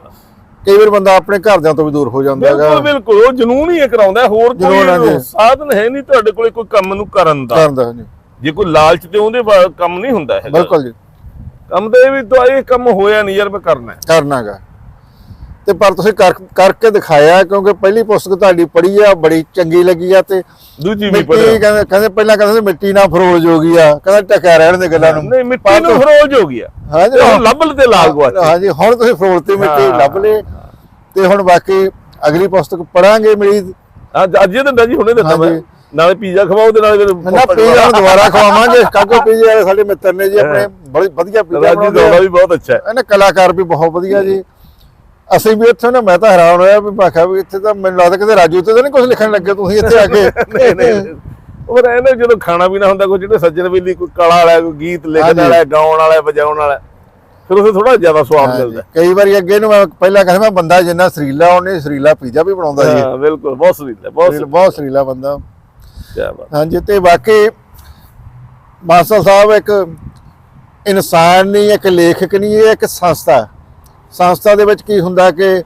ਕਈ ਵਾਰ ਬੰਦਾ ਆਪਣੇ ਘਰਦਿਆਂ ਤੋਂ ਵੀ ਦੂਰ ਹੋ ਜਾਂਦਾ ਹੈਗਾ ਬਿਲਕੁਲ ਉਹ ਜਨੂਨ ਹੀ ਇਹ ਕਰਾਉਂਦਾ ਹੋਰ ਕੋਈ। ਸਾਧਨ ਹੈ ਨਹੀਂ ਤੁਹਾਡੇ ਕੋਲੇ ਕੋਈ ਕੰਮ ਨੂੰ ਕਰਨ ਦਾ। ਕਰਨ ਦਾ ਜੀ ਕੋਈ ਲਾਲਚ ਤੇ ਉਹਦੇ ਕੰਮ ਨਹੀਂ ਹੁੰਦਾ ਹੈਗਾ। ਬਿਲਕੁਲ ਜੀ। ਕੰਮ ਤਾਂ ਵੀ ਤਾਂ ਇਹ ਕੰਮ ਹੋਇਆ ਨਹੀਂ ਯਾਰ ਮੈਂ ਕਰਨਾ ਹੈ। ਕਰਨਾਗਾ। ਤੇ ਪਰ ਤੁਸੀਂ ਕਰ ਕਰਕੇ ਦਿਖਾਇਆ ਕਿਉਂਕਿ ਪਹਿਲੀ ਪੁਸਤਕ ਤੁਹਾਡੀ ਪੜ੍ਹੀ ਆ ਬੜੀ ਚੰਗੀ ਲੱਗੀ ਆ ਤੇ ਦੂਜੀ ਵੀ ਪੜਿਆ ਕਹਿੰਦੇ ਕਹਿੰਦੇ ਪਹਿਲਾਂ ਕਹਿੰਦੇ ਸੀ ਮਿੱਟੀ ਨਾਲ ਫਰੋਲ ਜੋਗੀ ਆ ਕਹਿੰਦਾ ਟਕਿਆ ਰਹਿਣ ਦੇ ਗੱਲਾਂ ਨੂੰ। ਨਹੀਂ ਮਿੱਟੀ ਨੂੰ ਫਰੋਜ ਹੋ ਗਿਆ ਹਾਂਜੀ ਲੱਭਲ ਤੇ ਲਾਲ ਗਵਾਚੇ ਹਾਂਜੀ ਹੁਣ ਤੁਸੀਂ ਫਰੋਲਤੀ ਮਿੱਟੀ। ਲੱਭ ਲੇ ਤੇ ਹੁਣ ਬਾਕੀ ਅਗਲੀ ਪੁਸਤਕ ਪੜਾਂਗੇ ਮੇਰੀ। ਅੱਜ ਇਹ ਦਿੰਦਾ ਜੀ ਹੁਣੇ ਦਿੰਦਾ ਮੈਂ। ਨਾਲੇ ਪੀਜ਼ਾ ਖਵਾਓ ਤੇ ਨਾਲੇ ਫਿਰ ਨਾ ਪੀਜ਼ਾ ਹੁਣ ਦੁਬਾਰਾ ਖਵਾਵਾਂਗੇ। ਕਾਕੋ ਪੀਜ਼ੇ ਵਾਲੇ ਸਾਡੇ ਮਿੱਤਰ ਨੇ ਜੀ ਆਪਣੇ ਬੜੀ ਵਧੀਆ ਪੀਜ਼ਾ ਰਾਜੀ ਦੋੜਾ ਆ। ਵੀ ਬਹੁਤ ਅੱਛਾ ਹੈ। ਇਹਨਾਂ ਕਲਾਕਾਰ ਵੀ ਬਹੁਤ ਵਧੀਆ ਜੀ। ਅਸੀਂ ਵੀ ਇੱਥੇ ਨਾ ਮੈਂ ਤਾਂ ਹੈਰਾਨ ਹੋਇਆ ਵੀ ਕਿਹਾ ਵੀ ਇੱਥੇ ਤਾਂ ਮੈਨੂੰ ਲੱਗਦਾ ਕਿਤੇ ਰਾਜੂ ਤੇ ਤਾਂ ਨਹੀਂ ਕੁਝ ਲਿਖਣ ਲੱਗੇ ਤੁਸੀਂ ਇੱਥੇ ਆ ਕੇ। ਨਹੀਂ ਨਹੀਂ ਉਹ ਰਹਿੰਦੇ ਜਦੋਂ ਖਾਣਾ ਪੀਣਾ ਹੁੰਦਾ ਕੋਈ ਜਿਹੜੇ ਸੱਜਣ ਵੇਲੀ ਕੋਈ ਕਲਾ ਵਾਲਾ ਕੋਈ ਗੀਤ ਲਿਖਣ। ਵਾਲਾ ਗਾਉਣ ਵਾਲਾ ਵਜਾਉਣ ਵਾਲਾ ਫਿਰ ਉਸੇ ਥੋੜਾ ਜ਼ਿਆਦਾ ਸਵਾਦ ਮਿਲਦਾ। ਕਈ ਵਾਰੀ ਅੱਗੇ ਨੂੰ ਮੈਂ ਪਹਿਲਾਂ ਕਹਿੰਦਾ ਮੈਂ ਬੰਦਾ ਜਿੰਨਾ ਸਰੀਲਾ ਉਹਨੇ ਸਰੀਲਾ ਪੀਜ਼ਾ ਵੀ ਬਣਾਉਂਦਾ ਜੀ ਹਾਂ ਬਿਲਕੁਲ ਬਹੁਤ ਸਰੀਲਾ ਬਹੁਤ ਬਹੁਤ ਸਰੀਲਾ ਬੰਦਾ। ਕੀ ਬਾਤ। ਹਾਂਜੀ ਤੇ ਬਾਕੀ ਮਾਸਟਰ ਸਾਹਿਬ ਇੱਕ ਇਨਸਾਨ ਨਹੀਂ ਇੱਕ ਲੇਖਕ ਨਹੀਂ ਇਹ ਇੱਕ ਸੰਸਥਾ ਹੈ। ਸੰਸਥਾ ਦੇ ਵਿੱਚ ਕੀ ਹੁੰਦਾ ਕਿ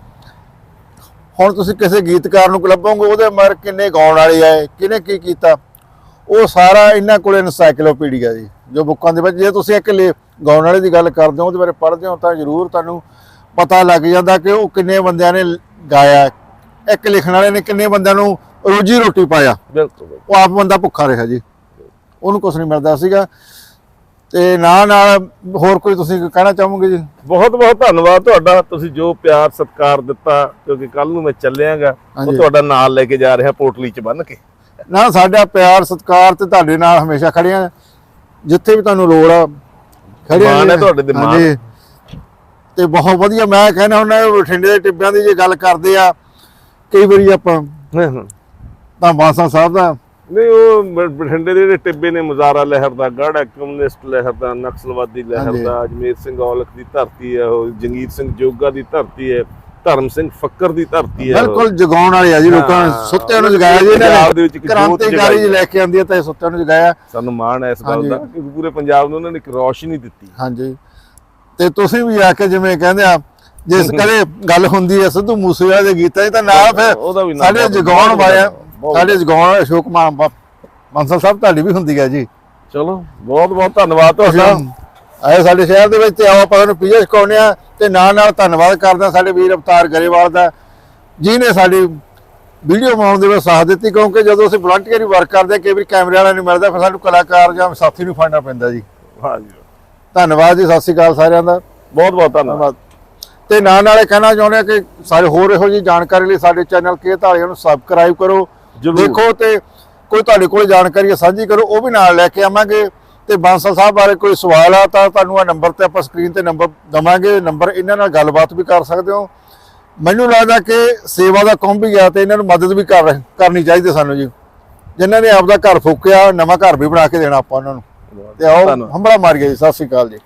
ਹੁਣ ਤੁਸੀਂ ਕਿਸੇ ਗੀਤਕਾਰ ਨੂੰ ਲੱਭੋਗੇ ਉਹਦੇ ਮਰ ਕਿੰਨੇ ਗਾਉਣ ਵਾਲੇ ਆਏ ਕਿਹਨੇ ਕੀ ਕੀਤਾ? ਉਹ ਸਾਰਾ ਇਹਨਾਂ ਕੋਲ ਇਨਸਾਈਕਲੋਪੀਡੀਆ ਜੀ ਜੋ ਬੁੱਕਾਂ ਦੇ ਵਿੱਚ ਜੇ ਤੁਸੀਂ ਇੱਕ ਲੇ- ਗਾਉਣ ਵਾਲੇ ਦੀ ਗੱਲ ਕਰਦੇ ਹੋ ਉਹਦੇ ਬਾਰੇ ਪੜ੍ਹਦੇ ਹੋ ਤਾਂ ਜ਼ਰੂਰ ਤੁਹਾਨੂੰ ਪਤਾ ਲੱਗ ਜਾਂਦਾ ਕਿ ਉਹ ਕਿੰਨੇ ਬੰਦਿਆਂ ਨੇ ਗਾਇਆ। ਇੱਕ ਲਿਖਣ ਵਾਲੇ ਨੇ ਕਿੰਨੇ ਬੰਦਿਆਂ ਨੂੰ ਰੋਜੀ ਰੋਟੀ ਪਾਇਆ। ਬਿਲਕੁਲ ਬਿਲਕੁਲ। ਉਹ ਆਪ ਬੰਦਾ ਭੁੱਖਾ ਰਿਹਾ ਜੀ। ਉਹਨੂੰ ਕੁਝ ਨਹੀਂ ਮਿਲਦਾ ਸੀਗਾ। ਤੇ ਨਾਲ ਨਾਲ ਹੋਰ ਕੋਈ ਤੁਸੀਂ ਕਹਿਣਾ ਚਾਹੋਗੇ ਜੀ ਬਹੁਤ ਬਹੁਤ ਧੰਨਵਾਦ ਤੁਹਾਡਾ ਤੁਸੀਂ ਜੋ ਪਿਆਰ ਸਤਿਕਾਰ ਦਿੱਤਾ ਕਿਉਂਕਿ ਕੱਲ ਨੂੰ ਮੈਂ ਚੱਲਿਆਗਾ ਉਹ। ਤੁਹਾਡਾ ਨਾਲ ਲੈ ਕੇ ਜਾ ਰਿਹਾ ਪੋਟਲੀ 'ਚ ਬੰਨ ਕੇ ਨਾ ਸਾਡਾ ਪਿਆਰ ਸਤਿਕਾਰ ਤੇ ਤੁਹਾਡੇ ਨਾਲ ਹਮੇਸ਼ਾ ਖੜੇ ਆ ਜਿੱਥੇ ਵੀ ਤੁਹਾਨੂੰ ਲੋੜ ਆ ਖੜੇ ਹੈ ਜੀ। ਤੁਹਾਡੇ ਮਾਣ। ਹਾਂਜੀ। ਤੇ ਬਹੁਤ ਵਧੀਆ ਮੈਂ ਕਹਿੰਦਾ ਹੁੰਦਾ ਬਠਿੰਡੇ ਦੇ ਟਿੱਬਿਆਂ ਦੀ ਜੇ ਗੱਲ ਕਰਦੇ ਆ ਕਈ ਵਾਰੀ ਆਪਾਂ ਤਾਂ ਬਾਸਾ ਸਾਹਿਬ ਦਾ ਨਹੀਂ ਉਹ ਬਠਿੰਡੇ ਦੇ ਜਿਹੜੇ ਟਿੱਬੇ ਨੇ ਮੁਜ਼ਾਰਾ ਲਹਿਰ ਦਾ ਗੜ ਹੈ ਕਮਿਊਨਿਸਟ ਲਹਿਰ ਦਾ ਨਕਸਲਵਾਦੀ ਲਹਿਰ। ਦਾ ਅਜਮੇਰ ਸਿੰਘ ਔਲਖ ਦੀ ਧਰਤੀ ਹੈ ਉਹ ਜੰਗੀਰ ਸਿੰਘ ਜੋਗਾ ਦੀ ਧਰਤੀ ਹੈ ਧਰਮ ਸਿੰਘ ਫੱਕਰ ਦੀ ਧਰਤੀ ਹੈ। ਬਿਲਕੁਲ ਜਗਾਉਣ ਵਾਲੇ ਆ ਜੀ ਲੋਕਾਂ। ਸੁੱਤਿਆਂ ਨੂੰ ਜਗਾਇਆ ਜੀ ਇਹਨਾਂ ਦੇ ਨੇ ਕ੍ਰਾਂਤੀਕਾਰੀ। ਲੈ ਕੇ ਆਂਦੀ ਹੈ ਤਾਂ ਇਹ ਸੁੱਤਿਆਂ ਨੂੰ ਜਗਾਇਆ ਸਾਨੂੰ ਮਾਣ ਹੈ ਇਸ ਗੱਲ। ਦਾ ਕਿ ਪੂਰੇ ਪੰਜਾਬ ਨੂੰ ਉਹਨਾਂ ਨੇ ਇੱਕ ਰੌਸ਼ਨੀ ਦਿੱਤੀ ਹਾਂਜੀ ਤੇ ਤੁਸੀਂ ਵੀ ਆ ਕੇ ਜਿਵੇਂ ਕਹਿੰਦੇ ਆ ਜੇ ਕਦੇ ਗੱਲ ਹੁੰਦੀ ਹੈ ਸਿੱਧੂ ਮੂਸੇਵਾਲੇ ਦੇ ਗੀਤਾਂ 'ਚ ਤਾਂ ਨਾਲ ਫਿਰ ਸਾਡੇ ਜਗਾਉਣ ਬਹੁਤ ਵਾਲੇ ਬਹੁਤ- ਸਾਡੇ ਜਗਾਉਣ ਵਾਲੇ ਅਸ਼ੋਕ ਮਾਨ ਮਾਨਸਾ ਸਾਹਿਬ ਤੁਹਾਡੀ ਵੀ ਹੁੰਦੀ ਹੈ ਜੀ। ਚਲੋ ਬਹੁਤ ਬਹੁਤ ਧੰਨਵਾਦ ਤੁਹਾਡਾ। ਆਏ ਸਾਡੇ ਸ਼ਹਿਰ ਦੇ ਵਿੱਚ ਤੇ ਆਓ ਆਪਾਂ ਨੂੰ ਪੀਜ਼ਾ ਛਕਾਉਂਦੇ ਆ ਤੇ ਨਾਲ ਨਾਲ ਧੰਨਵਾਦ ਕਰਦੇ ਸਾਡੇ ਵੀਰ ਅਵਤਾਰ ਗਰੇਵਾਲ ਦਾ ਜਿਨੇ ਸਾਡੀ ਵੀਡੀਓ ਬਣਾਉਣ ਦੇ ਵਿੱਚ ਸਾਥ ਦਿੱਤੀ ਕਿਉਂਕਿ ਜਦੋਂ ਅਸੀਂ ਵਲੰਟੀਅਰੀ ਵਰਕ ਕਰਦੇ ਕਈ ਵਾਰੀ ਕੈਮਰੇ ਵਾਲਾ ਨਹੀਂ ਮਿਲਦਾ ਫਿਰ ਸਾਨੂੰ ਕਲਾਕਾਰ ਜਾਂ ਸਾਥੀ ਨੂੰ ਫੜਨਾ ਪੈਂਦਾ ਜੀ। ਹਾਂਜੀ। ਧੰਨਵਾਦ ਜੀ ਸਤਿ ਸ਼੍ਰੀ ਅਕਾਲ ਸਾਰਿਆਂ ਦਾ। ਬਹੁਤ ਬਹੁਤ ਧੰਨਵਾਦ। ਤੇ ਨਾਲ ਨਾਲੇ ਕਹਿਣਾ ਚਾਹੁੰਦੇ ਆ ਕਿ ਸਾਰੇ ਹੋਰ ਇਹੋ ਜੀ ਜਾਣਕਾਰੀ ਲਈ ਸਾਡੇ ਚੈਨਲ ਕੇ ਧਾਲੀਆਂ ਨੂੰ ਸਬਸਕ੍ਰਾਈਬ ਕਰੋ। ਦੇਖੋ ਤੇ ਕੋਈ ਤੁਹਾਡੇ ਕੋਲ ਜਾਣਕਾਰੀ ਹੈ ਸਾਂਝੀ ਕਰੋ ਉਹ ਵੀ ਨਾਲ ਲੈ ਕੇ ਆਵਾਂਗੇ। ਤੇ ਬਾਂਸਲ ਸਾਹਿਬ ਬਾਰੇ ਕੋਈ ਸਵਾਲ ਆ ਤਾਂ ਤੁਹਾਨੂੰ ਆ ਨੰਬਰ ਤੇ ਆਪਾਂ ਸਕਰੀਨ ਤੇ ਨੰਬਰ ਦਵਾਂਗੇ ਨੰਬਰ ਇਹਨਾਂ ਨਾਲ ਗੱਲਬਾਤ ਵੀ ਕਰ ਸਕਦੇ ਹੋ। ਮੈਨੂੰ ਲੱਗਦਾ ਕਿ ਸੇਵਾ ਦਾ ਕੰਮ ਵੀ ਗਿਆ ਤੇ ਇਹਨਾਂ ਨੂੰ ਮਦਦ ਵੀ ਕਰ ਕਰਨੀ ਚਾਹੀਦੀ ਸਾਨੂੰ ਜੀ। ਜਿਨ੍ਹਾਂ ਨੇ ਆਪਦਾ ਘਰ ਫੂਕਿਆ ਨਵਾਂ ਘਰ ਵੀ ਬਣਾ ਕੇ ਦੇਣਾ ਆਪਾਂ ਉਹਨਾਂ ਨੂੰ। ਤੇ ਆਓ। ਹੰਬੜਾ ਮਾਰ ਗਿਆ ਜੀ ਸਤਿ ਸ਼੍ਰੀ ਅਕਾਲ ਜੀ।